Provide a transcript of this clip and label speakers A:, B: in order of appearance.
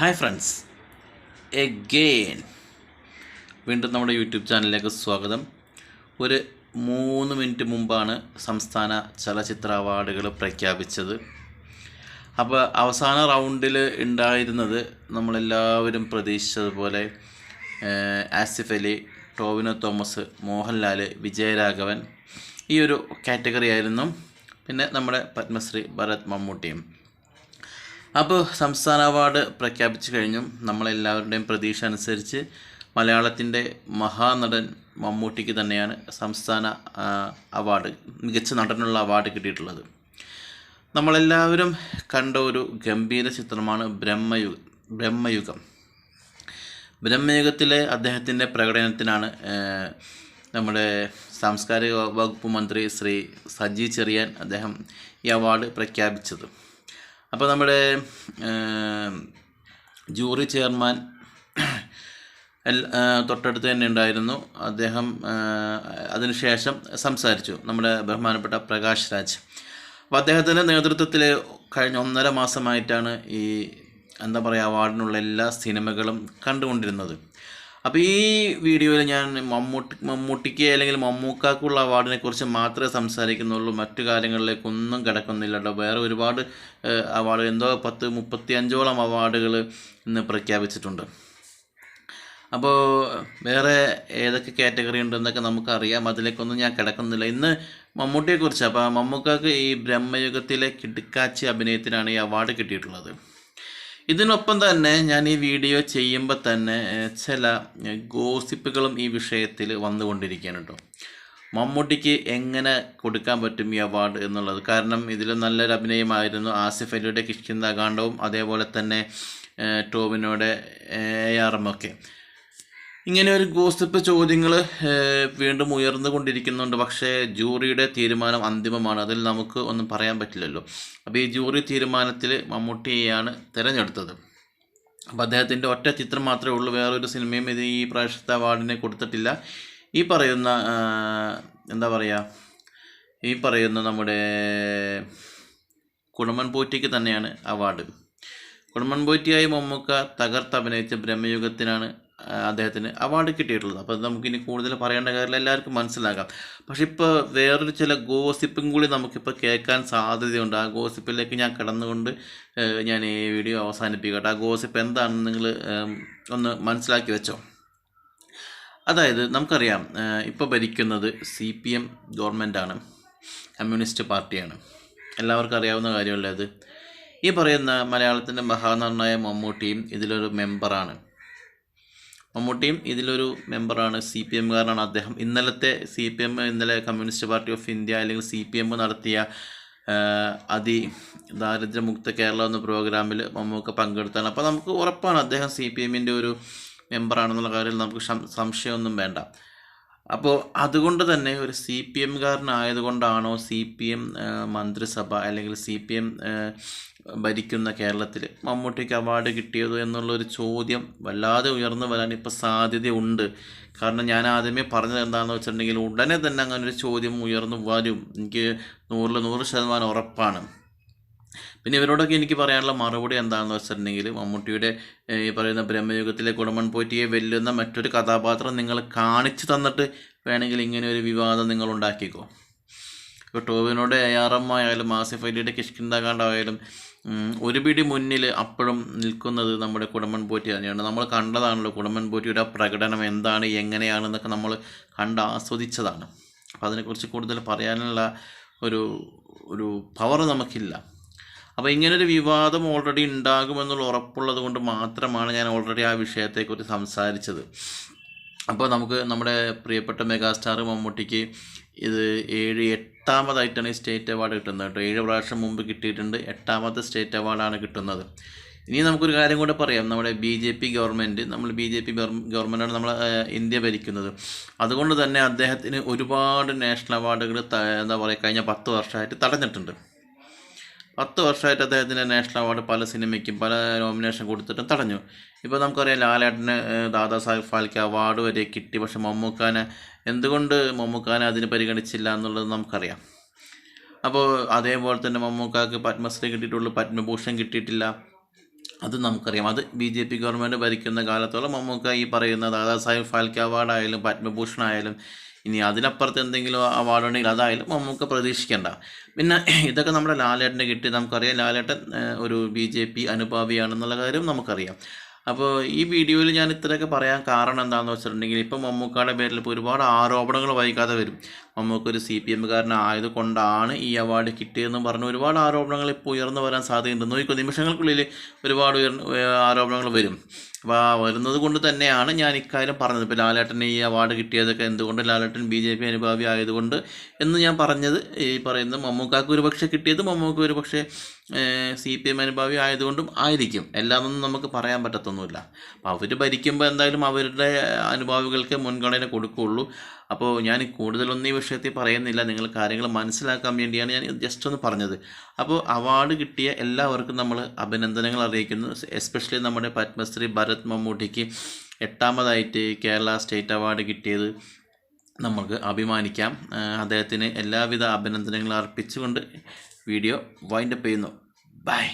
A: Hi friends again വീണ്ടും നമ്മുടെ YouTube ചാനലിലേക്ക് സ്വാഗതം. ഒരു മൂന്ന് മിനിറ്റ് മുമ്പാണ് സംസ്ഥാന ചലച്ചിത്ര അവാർഡുകൾ പ്രഖ്യാപിച്ചത്. അപ്പോൾ അവസാന റൗണ്ടിൽ ഉണ്ടായിരുന്നത് നമ്മളെല്ലാവരും പ്രതീക്ഷിച്ചതുപോലെ ആസിഫ് അലി ടോവിനോ തോമസ് മോഹൻലാൽ വിജയരാഘവൻ ഈ ഒരു കാറ്റഗറി ആയിരുന്നു. പിന്നെ നമ്മുടെ പത്മശ്രീ ഭരത് മമ്മൂട്ടിയും. അപ്പോൾ സംസ്ഥാന അവാർഡ് പ്രഖ്യാപിച്ചു കഴിഞ്ഞു നമ്മളെല്ലാവരുടെയും പ്രതീക്ഷ അനുസരിച്ച് മലയാളത്തിന്റെ മഹാനടൻ മമ്മൂട്ടിക്ക് തന്നെയാണ് സംസ്ഥാന അവാർഡ് മികച്ച നടനുള്ള അവാർഡ് കിട്ടിയിട്ടുള്ളത്. നമ്മളെല്ലാവരും കണ്ട ഒരു ഗംഭീര ചിത്രമാണ് ബ്രഹ്മയുഗ ബ്രഹ്മയുഗം. ബ്രഹ്മയുഗത്തിലെ അദ്ദേഹത്തിന്റെ പ്രകടനത്തിനാണ് നമ്മുടെ സാംസ്കാരിക വകുപ്പ് മന്ത്രി ശ്രീ സജി ചെറിയാൻ അദ്ദേഹം ഈ അവാർഡ് പ്രഖ്യാപിച്ചത്. അപ്പോൾ നമ്മുടെ ജൂറി ചെയർമാൻ തൊട്ടടുത്ത് തന്നെ ഉണ്ടായിരുന്നു. അദ്ദേഹം അതിനുശേഷം സംസാരിച്ചു. നമ്മുടെ ബഹുമാനപ്പെട്ട പ്രകാശ് രാജ്. അപ്പോൾ അദ്ദേഹത്തിന്റെ നേതൃത്വത്തിൽ കഴിഞ്ഞ ഒന്നര മാസമായിട്ടാണ് ഈ എന്താ പറയുക അവാർഡിനുള്ള എല്ലാ സിനിമകളും കണ്ടുകൊണ്ടിരുന്നത്. അപ്പോൾ ഈ വീഡിയോയിൽ ഞാൻ മമ്മൂട്ടി മമ്മൂട്ടിക്ക് അല്ലെങ്കിൽ മമ്മൂക്കാക്കുള്ള അവാർഡിനെ കുറിച്ച് മാത്രമേ സംസാരിക്കുന്നുള്ളൂ. മറ്റു കാര്യങ്ങളിലേക്കൊന്നും കിടക്കുന്നില്ല കേട്ടോ. വേറെ ഒരുപാട് അവാർഡ് എന്തോ പത്ത് മുപ്പത്തി അഞ്ചോളം അവാർഡുകൾ ഇന്ന് പ്രഖ്യാപിച്ചിട്ടുണ്ട്. അപ്പോൾ വേറെ ഏതൊക്കെ കാറ്റഗറി ഉണ്ടെന്നൊക്കെ നമുക്കറിയാം. അതിലേക്കൊന്നും ഞാൻ കിടക്കുന്നില്ല. ഇന്ന് മമ്മൂട്ടിയെക്കുറിച്ച് അപ്പോൾ മമ്മൂക്കാക്ക് ഈ ബ്രഹ്മയുഗത്തിലെ കിടുക്കാച്ചി അഭിനയത്തിനാണ് ഈ അവാർഡ് കിട്ടിയിട്ടുള്ളത്. ഇതിനൊപ്പം തന്നെ ഞാൻ ഈ വീഡിയോ ചെയ്യുമ്പോൾ തന്നെ ചില ഗോസിപ്പുകളും ഈ വിഷയത്തിൽ വന്നുകൊണ്ടിരിക്കുകയാണ് കേട്ടോ. മമ്മൂട്ടിക്ക് എങ്ങനെ കൊടുക്കാൻ പറ്റും ഈ അവാർഡ് എന്നുള്ളത്? കാരണം ഇതിൽ നല്ലൊരു അഭിനയമായിരുന്നു ആസിഫ് അലിയുടെ കിഷ്കിന്ദാകാന്ഡവും അതേപോലെ തന്നെ ടോവിനോടെ എ ആർ ഒക്കെ. ഇങ്ങനെ ഒരു ഗോസിപ്പ് ചോദ്യങ്ങൾ വീണ്ടും ഉയർന്നുകൊണ്ടിരിക്കുന്നുണ്ട്. പക്ഷേ ജൂറിയുടെ തീരുമാനം അന്തിമമാണ്. അതിൽ നമുക്ക് ഒന്നും പറയാൻ പറ്റില്ലല്ലോ. അപ്പോൾ ഈ ജൂറി തീരുമാനത്തിൽ മമ്മൂട്ടിയെയാണ് തിരഞ്ഞെടുത്തത്. അപ്പോൾ അദ്ദേഹത്തിന്റെ ഒറ്റ ചിത്രം മാത്രമേ ഉള്ളൂ. വേറൊരു സിനിമയും ഇത് ഈ പ്രാവശ്യത്തെ അവാർഡിനെ കൊടുത്തിട്ടില്ല. ഈ പറയുന്ന എന്താ പറയുക ഈ പറയുന്ന നമ്മുടെ കുടുംബൻ പോറ്റിക്ക് തന്നെയാണ് അവാർഡ്. കുടുംബൻ പോറ്റിയായി മമ്മൂക്ക തകർത്ത് അഭിനയിച്ച ബ്രഹ്മയുഗത്തിനാണ് അദ്ദേഹത്തിന് അവാർഡ് കിട്ടിയിട്ടുള്ളത്. അപ്പോൾ നമുക്കിനി കൂടുതൽ പറയേണ്ട കാര്യമില്ല. എല്ലാവർക്കും മനസ്സിലാകാം പക്ഷെ ഇപ്പോൾ വേറൊരു ചില ഗോസിപ്പും കൂടി നമുക്കിപ്പോൾ കേൾക്കാൻ സാധ്യതയുണ്ട്. ആ ഗോസിപ്പിലേക്ക് ഞാൻ കടന്നുകൊണ്ട് ഞാൻ ഈ വീഡിയോ അവസാനിപ്പിക്കട്ടെ. ആ ഗോസിപ്പ് എന്താണെന്ന് നിങ്ങൾ ഒന്ന് മനസ്സിലാക്കി വെച്ചോ? അതായത് നമുക്കറിയാം ഇപ്പോൾ ഭരിക്കുന്നത് സി പി എം ഗവൺമെന്റാണ് കമ്മ്യൂണിസ്റ്റ് പാർട്ടിയാണ്. എല്ലാവർക്കും അറിയാവുന്ന കാര്യമല്ലേ അത്? ഈ പറയുന്ന മലയാളത്തിന്റെ മഹാനടനായ മമ്മൂട്ടിയും ഇതിലൊരു മെമ്പറാണ് മമ്മൂട്ടിയും ഇതിലൊരു മെമ്പറാണ് സി പി എമ്മുകാരനാണ് അദ്ദേഹം. ഇന്നലത്തെ സി പി എം ഇന്നലെ കമ്മ്യൂണിസ്റ്റ് പാർട്ടി ഓഫ് ഇന്ത്യ അല്ലെങ്കിൽ സി പി എം നടത്തിയ അതി ദാരിദ്ര്യമുക്ത കേരളം എന്ന പ്രോഗ്രാമിൽ മമ്മൂക്ക പങ്കെടുത്താണ്. അപ്പോൾ നമുക്ക് ഉറപ്പാണ് അദ്ദേഹം സി പി എമ്മിന്റെ ഒരു മെമ്പറാണെന്നുള്ള കാര്യത്തിൽ നമുക്ക് സംശയമൊന്നും വേണ്ട. അപ്പോൾ അതുകൊണ്ട് തന്നെ ഒരു സി പി എംകാരനായതുകൊണ്ടാണോ സി പി എം മന്ത്രിസഭ അല്ലെങ്കിൽ സി പി എം ഭരിക്കുന്ന കേരളത്തിൽ മമ്മൂട്ടിക്ക് അവാർഡ് കിട്ടിയത് എന്നുള്ളൊരു ചോദ്യം വല്ലാതെ ഉയർന്നു വരാൻ ഇപ്പോൾ സാധ്യതയുണ്ട്. കാരണം ഞാൻ ആദ്യമേ പറഞ്ഞത് എന്താണെന്ന് വെച്ചിട്ടുണ്ടെങ്കിൽ ഉടനെ തന്നെ അങ്ങനെ ഒരു ചോദ്യം ഉയർന്നു വരും. എനിക്ക് നൂറിൽ നൂറ് ശതമാനം ഉറപ്പാണ്. പിന്നെ ഇവരോടൊക്കെ എനിക്ക് പറയാനുള്ള മറുപടി എന്താണെന്ന് വെച്ചിട്ടുണ്ടെങ്കിൽ മമ്മൂട്ടിയുടെ ഈ പറയുന്ന ബ്രഹ്മയുഗത്തിലെ കുടമൺ പോറ്റിയെ വെല്ലുന്ന മറ്റൊരു കഥാപാത്രം നിങ്ങൾ കാണിച്ചു തന്നിട്ട് വേണമെങ്കിൽ ഇങ്ങനെ ഒരു വിവാദം നിങ്ങൾ ഉണ്ടാക്കിക്കോ. ഇപ്പോൾ ടോവിനോട് എ ആർ എം ആയാലും ആസിഫ് അലിയുടെ കിഷ്കിന്താകാണ്ടായാലും ഒരു പിടി മുന്നിൽ അപ്പോഴും നിൽക്കുന്നത് നമ്മുടെ കുടമൺ പോറ്റി തന്നെയാണ്. നമ്മൾ കണ്ടതാണല്ലോ കുടമൺ പോറ്റിയുടെ പ്രകടനം എന്താണ് എങ്ങനെയാണെന്നൊക്കെ നമ്മൾ കണ്ട് ആസ്വദിച്ചതാണ്. അപ്പോൾ അതിനെക്കുറിച്ച് കൂടുതൽ പറയാനുള്ള ഒരു ഒരു പവർ നമുക്കില്ല. അപ്പോൾ ഇങ്ങനൊരു വിവാദം ഓൾറെഡി ഉണ്ടാകുമെന്നുള്ള ഉറപ്പുള്ളത് കൊണ്ട് മാത്രമാണ് ഞാൻ ഓൾറെഡി ആ വിഷയത്തെക്കുറിച്ച് സംസാരിച്ചത്. അപ്പോൾ നമുക്ക് നമ്മുടെ പ്രിയപ്പെട്ട മെഗാസ്റ്റാർ മമ്മൂട്ടിക്ക് ഇത് ഏഴ് എട്ടാമതായിട്ടാണ് ഈ സ്റ്റേറ്റ് അവാർഡ് കിട്ടുന്നത് കേട്ടോ. ഏഴ് പ്രാവശ്യം മുമ്പ് കിട്ടിയിട്ടുണ്ട്. എട്ടാമത്തെ സ്റ്റേറ്റ് അവാർഡാണ് കിട്ടുന്നത്. ഇനി നമുക്കൊരു കാര്യം കൂടെ പറയാം. നമ്മുടെ ബി ജെ പി ഗവൺമെന്റ് നമ്മൾ ബി ജെ പി ഗവൺമെന്റാണ് നമ്മൾ ഇന്ത്യ ഭരിക്കുന്നത്. അതുകൊണ്ട് തന്നെ അദ്ദേഹത്തിന് ഒരുപാട് നാഷണൽ അവാർഡുകൾ എന്താ പറയുക കഴിഞ്ഞ പത്ത് വർഷമായിട്ട് തടഞ്ഞിട്ടുണ്ട്. പത്ത് വർഷമായിട്ട് അദ്ദേഹത്തിന്റെ നാഷണൽ അവാർഡ് പല സിനിമയ്ക്കും പല നോമിനേഷൻ കൊടുത്തിട്ടും തടഞ്ഞു. ഇപ്പോൾ നമുക്കറിയാം ലാലേട്ടന് ദാദാസാഹിബ് ദാദാ സാഹിബ് ഫാൽക്കെ അവാർഡ് വരെ കിട്ടി. പക്ഷേ മമ്മൂക്കാനെ എന്തുകൊണ്ട് മമ്മൂക്കാനെ അതിന് പരിഗണിച്ചില്ല എന്നുള്ളത് നമുക്കറിയാം. അപ്പോൾ അതേപോലെ തന്നെ മമ്മൂക്കാക്ക് പത്മശ്രീ കിട്ടിയിട്ടുള്ളൂ പത്മഭൂഷൺ കിട്ടിയിട്ടില്ല. അത് നമുക്കറിയാം. അത് ബി ജെ പി ഗവൺമെന്റ് ഭരിക്കുന്ന കാലത്തോളം മമ്മൂക്ക ഈ പറയുന്ന ദാദാ സാഹിബ് ഫാൽക്കെ അവാർഡായാലും പത്മഭൂഷൺ ആയാലും ഇനി അതിനപ്പുറത്ത് എന്തെങ്കിലും അവാർഡ് ഉണ്ടെങ്കിൽ അതായാലും നമുക്ക് പ്രതീക്ഷിക്കേണ്ട. പിന്നെ ഇതൊക്കെ നമ്മുടെ ലാലേട്ടനെ കിട്ടി. നമുക്കറിയാം ലാലേട്ടൻ ഒരു ബി ജെ പി അനുഭാവിയാണെന്നുള്ള കാര്യം നമുക്കറിയാം. അപ്പോൾ ഈ വീഡിയോയിൽ ഞാൻ ഇത്രയൊക്കെ പറയാൻ കാരണം എന്താണെന്ന് വെച്ചിട്ടുണ്ടെങ്കിൽ ഇപ്പോൾ മമ്മൂക്കയുടെ പേരിൽ ഇപ്പോൾ ഒരുപാട് ആരോപണങ്ങൾ വൈകാതെ വരും. മമ്മൂക്ക ഒരു സി പി എമ്മുകാരനായത് കൊണ്ടാണ് ഈ അവാർഡ് കിട്ടിയതെന്ന് പറഞ്ഞ് ഒരുപാട് ആരോപണങ്ങൾ ഇപ്പോൾ ഉയർന്നു വരാൻ സാധ്യതയുണ്ട്. നോക്കിക്കോ നിമിഷങ്ങൾക്കുള്ളിൽ ഒരുപാട് ഉയർന്ന ആരോപണങ്ങൾ വരും. അപ്പോൾ വരുന്നത് കൊണ്ട് തന്നെയാണ് ഞാൻ ഇക്കാര്യം പറഞ്ഞത്. ഇപ്പോൾ ലാലേട്ടന് ഈ അവാർഡ് കിട്ടിയതൊക്കെ എന്തുകൊണ്ട് ലാലേട്ടൻ ബി ജെ പി അനുഭാവി ആയതുകൊണ്ട് എന്ന് ഞാൻ പറഞ്ഞത്. ഈ പറയുന്ന മമ്മൂക്കാക്ക് ഒരു പക്ഷേ കിട്ടിയത് മമ്മൂക്ക ഒരു പക്ഷേ സി പി എം അനുഭാവി ആയതുകൊണ്ടും ആയിരിക്കും. എല്ലാമൊന്നും നമുക്ക് പറയാൻ പറ്റത്തൊന്നുമില്ല അപ്പോൾ അവർ ഭരിക്കുമ്പോൾ എന്തായാലും അവരുടെ അനുഭാവികൾക്ക് മുൻഗണന കൊടുക്കുകയുള്ളൂ. അപ്പോൾ ഞാൻ കൂടുതലൊന്നും ഈ വിഷയത്തിൽ പറയുന്നില്ല. നിങ്ങൾ കാര്യങ്ങൾ മനസ്സിലാക്കാൻ വേണ്ടിയാണ് ഞാൻ ജസ്റ്റ് ഒന്ന് പറഞ്ഞത്. അപ്പോൾ അവാർഡ് കിട്ടിയ എല്ലാവർക്കും നമ്മൾ അഭിനന്ദനങ്ങൾ അറിയിക്കുന്നു. എസ്പെഷ്യലി നമ്മുടെ പത്മശ്രീ ഭരത് മമ്മൂട്ടിക്ക് എട്ടാമതായിട്ട് കേരള സ്റ്റേറ്റ് അവാർഡ് കിട്ടിയത് നമുക്ക് അഭിമാനിക്കാം. അദ്ദേഹത്തിന് എല്ലാവിധ അഭിനന്ദനങ്ങളും അർപ്പിച്ചുകൊണ്ട് വീഡിയോ വൈൻഡപ്പ് ചെയ്യുന്നു. ബൈ